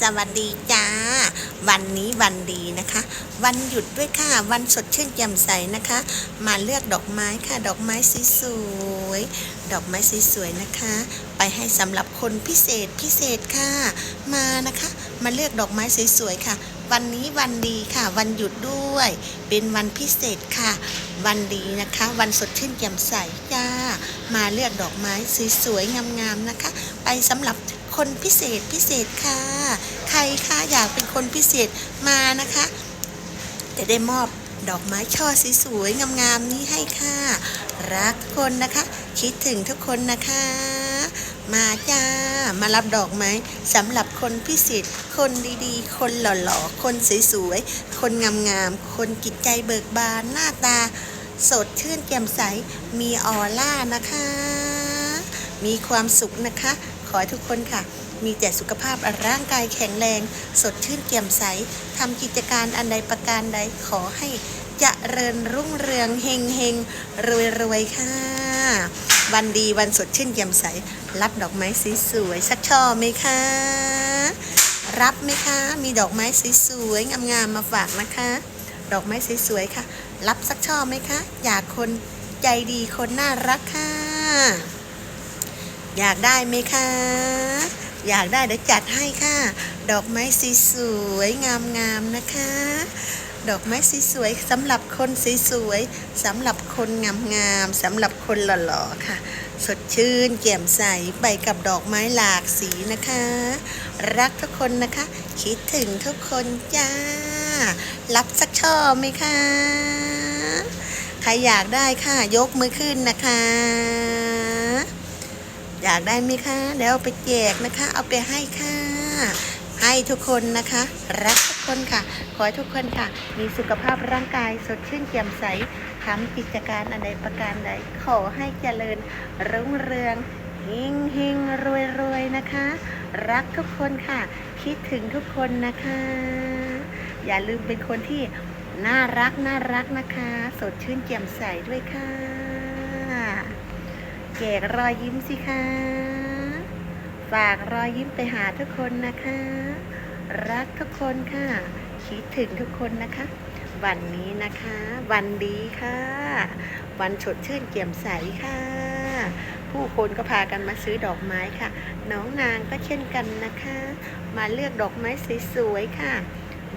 สวัสดีจ้า วันนี้วันดีนะคะ วันหยุดด้วยค่ะ วันสดชื่นแจ่มใสนะคะ มาเลือกดอกไม้ค่ะ ดอกไม้สวยดอกไม้สวยนะคะ ไปให้สำหรับคนพิเศษพิเศษค่ะ มานะคะ มาเลือกดอกไม้สวยๆค่ะ วันนี้วันดีค่ะ วันหยุดด้วย เป็นวันพิเศษค่ะ วันดีนะคะ วันสดชื่นแจ่มใสจ้า มาเลือกดอกไม้สวยๆงามๆนะคะ ไปสำหรับคนพิเศษพิเศษค่ะ รคะอยากเป็นคนพิเศษมานะคะ จะได้มอบดอกไม้ช่อสวยๆงามๆนี้ให้ค่ะ รักทุกคนนะคะ คิดถึงทุกคนนะคะ มาจ้า มารับดอกไม้สำหรับคนพิเศษ คนดีๆ คนหล่อๆ คนสวยๆ คนงามๆ คนจิตใจเบิกบานหน้าตา สดชื่นแจ่มใส มีออร่านะคะ มีความสุขนะคะ ขอให้ทุกคนค่ะ มีแต่สุขภาพร่างกายแข็งแรง สดชื่นแจ่มใสทำกิจการอันใดประการใดขอให้เจริญรุ่งเรืองเฮงเฮงรวยรวยค่ะ วันดีวันสดชื่นแจ่มใส รับดอกไม้สีสวยๆสักช่อไหมคะ รับไหมคะ มีดอกไม้สีสวยๆงามๆมาฝากนะคะ ดอกไม้สวยๆค่ะ รับสักช่อไหมคะ อยากคนใจดีคนน่ารักค่ะ อยากได้ไหมคะ อยากได้เดี๋ยวจัดให้ค่ะ ดอกไม้สีสวยงามๆนะคะ ดอกไม้สีสวยสำหรับคนสีสวยสำหรับคนงามๆสำหรับคนหล่อๆค่ะ สดชื่นแจ่มใสไปกับดอกไม้หลากสีนะคะ รักทุกคนนะคะ คิดถึงทุกคนจ้า รับสักช่อไหมคะใครอยากได้ค่ะ ยกมือขึ้นนะคะ อยากได้ไหมคะ เดี๋ยวเอาไปแจกนะคะ เอาไปให้ค่ะ ให้ทุกคนนะคะ รักทุกคนค่ะ ขอให้ทุกคนค่ะ มีสุขภาพร่างกายสดชื่นแจ่มใสทำกิจการอันใดประการใด ขอให้เจริญรุ่งเรืองเฮงเฮงรวยรวยนะคะ รักทุกคนค่ะ คิดถึงทุกคนนะคะ อย่าลืมเป็นคนที่น่ารักน่ารักนะคะ สดชื่นแจ่มใสด้วยค่ะ แจกรอยยิ้มสิคะ ฝากรอยยิ้มไปหาทุกคนนะคะ รักทุกคนค่ะ คิดถึงทุกคนนะคะ วันนี้นะคะ วันดีค่ะ วันสดชื่นเกี่ยมใสค่ะ ผู้คนก็พากันมาซื้อดอกไม้ค่ะ น้องนางก็เช่นกันนะคะ มาเลือกดอกไม้สวยๆค่ะ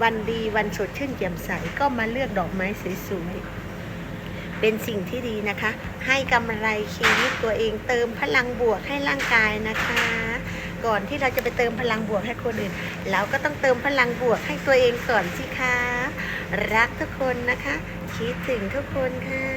วันดีวันสดชื่นเกี่ยมใสก็มาเลือกดอกไม้สวยๆ เป็นสิ่งที่ดีนะคะ ให้กำไรชีวิตตัวเองเติมพลังบวกให้ร่างกายนะคะ ก่อนที่เราจะไปเติมพลังบวกให้คนอื่น เราก็ต้องเติมพลังบวกให้ตัวเองก่อนสิคะ รักทุกคนนะคะ คิดถึงทุกคนค่ะ